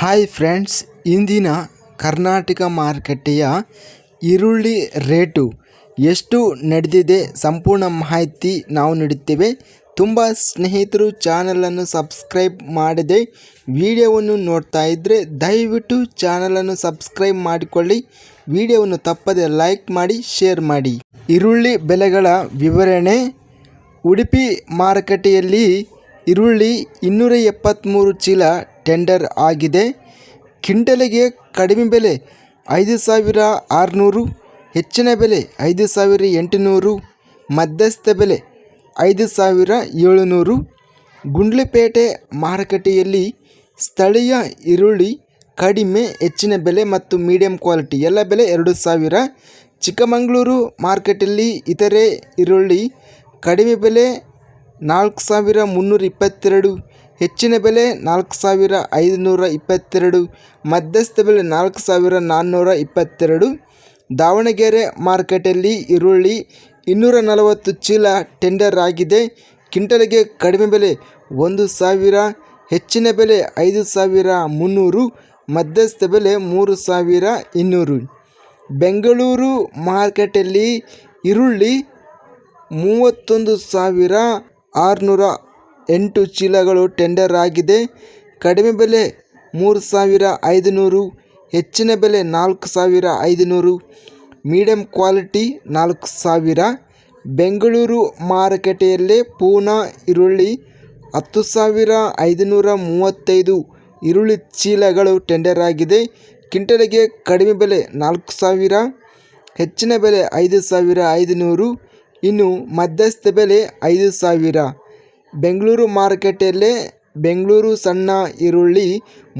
Hi friends ಇಂದಿನ ಕರ್ನಾಟಕ ಮಾರುಕಟ್ಟೆಯ ಈರುಳ್ಳಿ ರೇಟು ಎಷ್ಟು ನಡೆದಿದೆ ಸಂಪೂರ್ಣ ಮಾಹಿತಿ ನಾವು ನೀಡುತ್ತೇವೆ. ತುಂಬ ಸ್ನೇಹಿತರು ಚಾನಲನ್ನು ಸಬ್ಸ್ಕ್ರೈಬ್ ಮಾಡದೆ ವಿಡಿಯೋವನ್ನು ನೋಡ್ತಾ ಇದ್ದರೆ ದಯವಿಟ್ಟು ಚಾನಲನ್ನು ಸಬ್ಸ್ಕ್ರೈಬ್ ಮಾಡಿಕೊಳ್ಳಿ. ವಿಡಿಯೋವನ್ನು ತಪ್ಪದೆ ಲೈಕ್ ಮಾಡಿ ಶೇರ್ ಮಾಡಿ. ಈರುಳ್ಳಿ ಬೆಲೆಗಳ ವಿವರಣೆ. ಉಡುಪಿ ಮಾರುಕಟ್ಟೆಯಲ್ಲಿ ಈರುಳ್ಳಿ ಇನ್ನೂರ ಎಪ್ಪತ್ತ್ಮೂರು ಚೀಲ ಟೆಂಡರ್ ಆಗಿದೆ. ಕಿಂಟಲಿಗೆ ಕಡಿಮೆ ಬೆಲೆ ಐದು ಸಾವಿರ ಆರುನೂರು, ಹೆಚ್ಚಿನ ಬೆಲೆ ಐದು ಸಾವಿರ ಎಂಟುನೂರು, ಮಧ್ಯಸ್ಥ ಬೆಲೆ ಐದು ಸಾವಿರ ಏಳುನೂರು. ಗುಂಡ್ಲಿಪೇಟೆ ಮಾರುಕಟ್ಟೆಯಲ್ಲಿ ಸ್ಥಳೀಯ ಈರುಳ್ಳಿ ಕಡಿಮೆ, ಹೆಚ್ಚಿನ ಬೆಲೆ ಮತ್ತು ಮೀಡಿಯಂ ಕ್ವಾಲಿಟಿ, ಎಲ್ಲ ಬೆಲೆ ಎರಡು ಸಾವಿರ. ಚಿಕ್ಕಮಗಳೂರು ಮಾರ್ಕೆಟಲ್ಲಿ ಇತರೆ ಈರುಳ್ಳಿ ಕಡಿಮೆ ಬೆಲೆ ನಾಲ್ಕು ಸಾವಿರ ಮುನ್ನೂರ ಇಪ್ಪತ್ತೆರಡು, ಹೆಚ್ಚಿನ ಬೆಲೆ ನಾಲ್ಕು ಸಾವಿರ ಐದುನೂರ ಇಪ್ಪತ್ತೆರಡು, ಮಧ್ಯಸ್ಥ ಬೆಲೆ ನಾಲ್ಕು ಸಾವಿರ ನಾನ್ನೂರ ಇಪ್ಪತ್ತೆರಡು, ದಾವಣಗೆರೆ ಮಾರ್ಕೆಟಲ್ಲಿ ಈರುಳ್ಳಿ ಇನ್ನೂರ ನಲವತ್ತು ಚೀಲ ಟೆಂಡರ್ ಆಗಿದೆ. ಕ್ವಿಂಟಲ್ಗೆ ಕಡಿಮೆ ಬೆಲೆ ಒಂದು ಸಾವಿರ, ಹೆಚ್ಚಿನ ಬೆಲೆ ಐದು ಸಾವಿರ ಮುನ್ನೂರು, ಮಧ್ಯಸ್ಥ ಬೆಲೆ ಮೂರು ಸಾವಿರ ಇನ್ನೂರು. ಬೆಂಗಳೂರು ಮಾರ್ಕೆಟಲ್ಲಿ ಈರುಳ್ಳಿ ಮೂವತ್ತೊಂದು ಸಾವಿರ ಆರುನೂರ ಎಂಟು ಚೀಲಗಳು ಟೆಂಡರ್ ಆಗಿದೆ. ಕಡಿಮೆ ಬೆಲೆ ಮೂರು ಸಾವಿರ ಐದುನೂರು, ಹೆಚ್ಚಿನ ಬೆಲೆ ನಾಲ್ಕು ಸಾವಿರ ಐದುನೂರು ಮೀಡಿಯಮ್ ಕ್ವಾಲಿಟಿ ನಾಲ್ಕು ಸಾವಿರ. ಬೆಂಗಳೂರು ಮಾರುಕಟ್ಟೆಯಲ್ಲಿ ಪೂನಾ ಈರುಳ್ಳಿ ಹತ್ತು ಸಾವಿರ ಐದುನೂರ ಮೂವತ್ತೈದು ಈರುಳ್ಳಿ ಚೀಲಗಳು ಟೆಂಡರ್ ಆಗಿದೆ. ಕ್ವಿಂಟಲಿಗೆ ಕಡಿಮೆ ಬೆಲೆ ನಾಲ್ಕು ಸಾವಿರ, ಹೆಚ್ಚಿನ ಬೆಲೆ ಐದು ಸಾವಿರ ಐದುನೂರು. ಇನ್ನು ಮಧ್ಯಸ್ಥ ಬೆಲೆ ಐದು ಸಾವಿರ. ಬೆಂಗಳೂರು ಮಾರುಕಟ್ಟೆಯಲ್ಲೇ ಬೆಂಗಳೂರು ಸಣ್ಣ ಈರುಳ್ಳಿ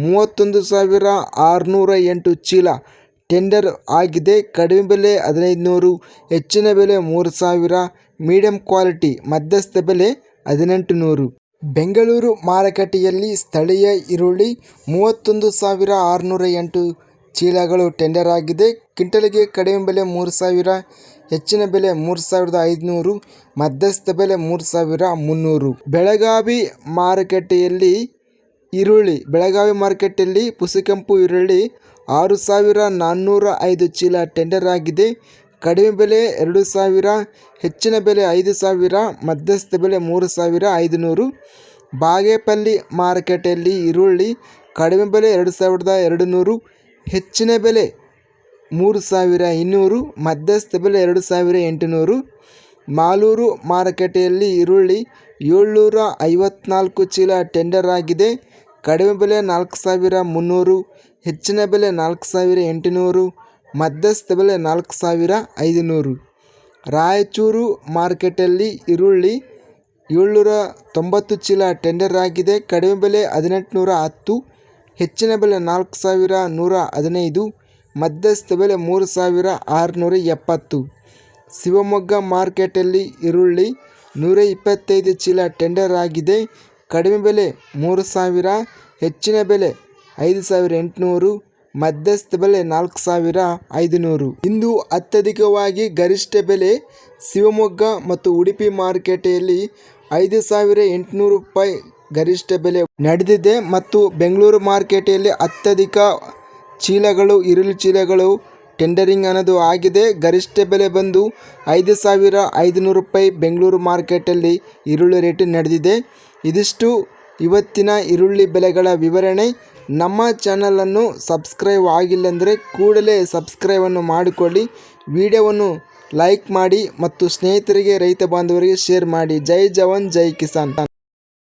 ಮೂವತ್ತೊಂದು ಸಾವಿರ ಆರುನೂರ ಎಂಟು ಚೀಲ. ಟೆಂಡರ್ ಆಗಿದೆ. ಕಡಿಮೆ ಬೆಲೆ ಹದಿನೈದು ನೂರು ಹೆಚ್ಚಿನ ಬೆಲೆ ಮೂರು ಸಾವಿರ, ಮೀಡಿಯಂ ಕ್ವಾಲಿಟಿ, ಮಧ್ಯಸ್ಥ ಬೆಲೆ ಹದಿನೆಂಟು ನೂರು ಬೆಂಗಳೂರು ಮಾರುಕಟ್ಟೆಯಲ್ಲಿ ಸ್ಥಳೀಯ ಈರುಳ್ಳಿ ಮೂವತ್ತೊಂದು ಸಾವಿರ ಆರುನೂರ ಎಂಟು ಚೀಲಗಳು ಟೆಂಡರ್ ಆಗಿದೆ. ಕ್ವಿಂಟಲ್ಗೆ ಕಡಿಮೆ ಬೆಲೆ ಮೂರು ಸಾವಿರ ಹೆಚ್ಚಿನ ಬೆಲೆ ಮೂರು ಸಾವಿರದ ಐದುನೂರು, ಮಧ್ಯಸ್ಥ ಬೆಲೆ ಮೂರು ಸಾವಿರ ಮುನ್ನೂರು. ಬೆಳಗಾವಿ ಮಾರುಕಟ್ಟೆಯಲ್ಲಿ ಈರುಳ್ಳಿ, ಬೆಳಗಾವಿ ಮಾರುಕಟ್ಟೆಯಲ್ಲಿ ಪುಸಿಕೆಂಪು ಈರುಳ್ಳಿ ಆರು ಸಾವಿರ ನಾನ್ನೂರ ಐದು ಚೀಲ ಟೆಂಡರ್ ಆಗಿದೆ. ಕಡಿಮೆ ಬೆಲೆ ಎರಡು ಸಾವಿರ, ಹೆಚ್ಚಿನ ಬೆಲೆ ಐದು ಸಾವಿರ, ಮಧ್ಯಸ್ಥ ಬೆಲೆ ಮೂರು ಸಾವಿರ ಐದುನೂರು. ಬಾಗೇಪಲ್ಲಿ ಮಾರುಕಟ್ಟೆಯಲ್ಲಿ ಈರುಳ್ಳಿ ಕಡಿಮೆ ಬೆಲೆ ಎರಡು ಸಾವಿರದ ಎರಡು ನೂರು ಹೆಚ್ಚಿನ ಬೆಲೆ ಮೂರು ಸಾವಿರ ಇನ್ನೂರು, ಮಧ್ಯಸ್ಥ ಬೆಲೆ ಎರಡು ಸಾವಿರ ಎಂಟುನೂರು. ಮಾಲೂರು ಮಾರುಕಟ್ಟೆಯಲ್ಲಿ ಈರುಳ್ಳಿ ಏಳ್ನೂರ ಐವತ್ನಾಲ್ಕು ಚೀಲ ಟೆಂಡರ್ ಆಗಿದೆ. ಕಡಿಮೆ ಬೆಲೆ ನಾಲ್ಕು ಸಾವಿರ ಮುನ್ನೂರು, ಹೆಚ್ಚಿನ ಬೆಲೆ ನಾಲ್ಕು ಸಾವಿರ ಎಂಟುನೂರು, ಮಧ್ಯಸ್ಥ ಬೆಲೆ ನಾಲ್ಕು ಸಾವಿರ ಐದುನೂರು. ರಾಯಚೂರು ಮಾರ್ಕೆಟಲ್ಲಿ ಈರುಳ್ಳಿ ಏಳ್ನೂರ ತೊಂಬತ್ತು ಚೀಲ ಟೆಂಡರ್ ಆಗಿದೆ. ಕಡಿಮೆ ಬೆಲೆ ಹದಿನೆಂಟುನೂರ ಹತ್ತು ಹೆಚ್ಚಿನ ಬೆಲೆ ನಾಲ್ಕು ಸಾವಿರ ನೂರ ಹದಿನೈದು ಮಧ್ಯಸ್ಥ ಬೆಲೆ ಮೂರು ಸಾವಿರ ಆರುನೂರ ಎಪ್ಪತ್ತು. ಶಿವಮೊಗ್ಗ ಮಾರ್ಕೆಟಲ್ಲಿ ಈರುಳ್ಳಿ ನೂರ ಇಪ್ಪತ್ತೈದು ಚೀಲ ಟೆಂಡರ್ ಆಗಿದೆ. ಕಡಿಮೆ ಬೆಲೆ ಮೂರು ಸಾವಿರ, ಹೆಚ್ಚಿನ ಬೆಲೆ ಐದು ಸಾವಿರ ಎಂಟುನೂರು, ಮಧ್ಯಸ್ಥ ಬೆಲೆ ನಾಲ್ಕು ಸಾವಿರ ಐದುನೂರು. ಇಂದು ಅತ್ಯಧಿಕವಾಗಿ ಗರಿಷ್ಠ ಬೆಲೆ ಶಿವಮೊಗ್ಗ ಮತ್ತು ಉಡುಪಿ ಮಾರುಕಟ್ಟೆಯಲ್ಲಿ ಐದು ಸಾವಿರ ಎಂಟುನೂರು ರೂಪಾಯಿ ಗರಿಷ್ಠ ಬೆಲೆ ನಡೆದಿದೆ ಮತ್ತು ಬೆಂಗಳೂರು ಮಾರುಕಟ್ಟೆಯಲ್ಲಿ ಅತ್ಯಧಿಕ ಚೀಲಗಳು ಈರುಳ್ಳಿ ಚೀಲಗಳು, ಟೆಂಡರಿಂಗ್ ಅನ್ನೋದು ಆಗಿದೆ. ಗರಿಷ್ಠ ಬೆಲೆ ಬಂದು ಐದು ಸಾವಿರ ಐದುನೂರು ರೂಪಾಯಿ ಬೆಂಗಳೂರು ಮಾರ್ಕೆಟಲ್ಲಿ ಈರುಳ್ಳಿ ರೇಟ್ ನಡೆದಿದೆ. ಇದಿಷ್ಟು ಇವತ್ತಿನ ಈರುಳ್ಳಿ ಬೆಲೆಗಳ ವಿವರಣೆ. ನಮ್ಮ ಚಾನಲನ್ನು ಸಬ್ಸ್ಕ್ರೈಬ್ ಆಗಿಲ್ಲಂದರೆ ಕೂಡಲೇ ಸಬ್ಸ್ಕ್ರೈಬನ್ನು ಮಾಡಿಕೊಳ್ಳಿ. ವಿಡಿಯೋವನ್ನು ಲೈಕ್ ಮಾಡಿ ಮತ್ತು ಸ್ನೇಹಿತರಿಗೆ, ರೈತ ಬಾಂಧವರಿಗೆ ಶೇರ್ ಮಾಡಿ. ಜೈ ಜವಾನ್, ಜೈ ಕಿಸಾನ್.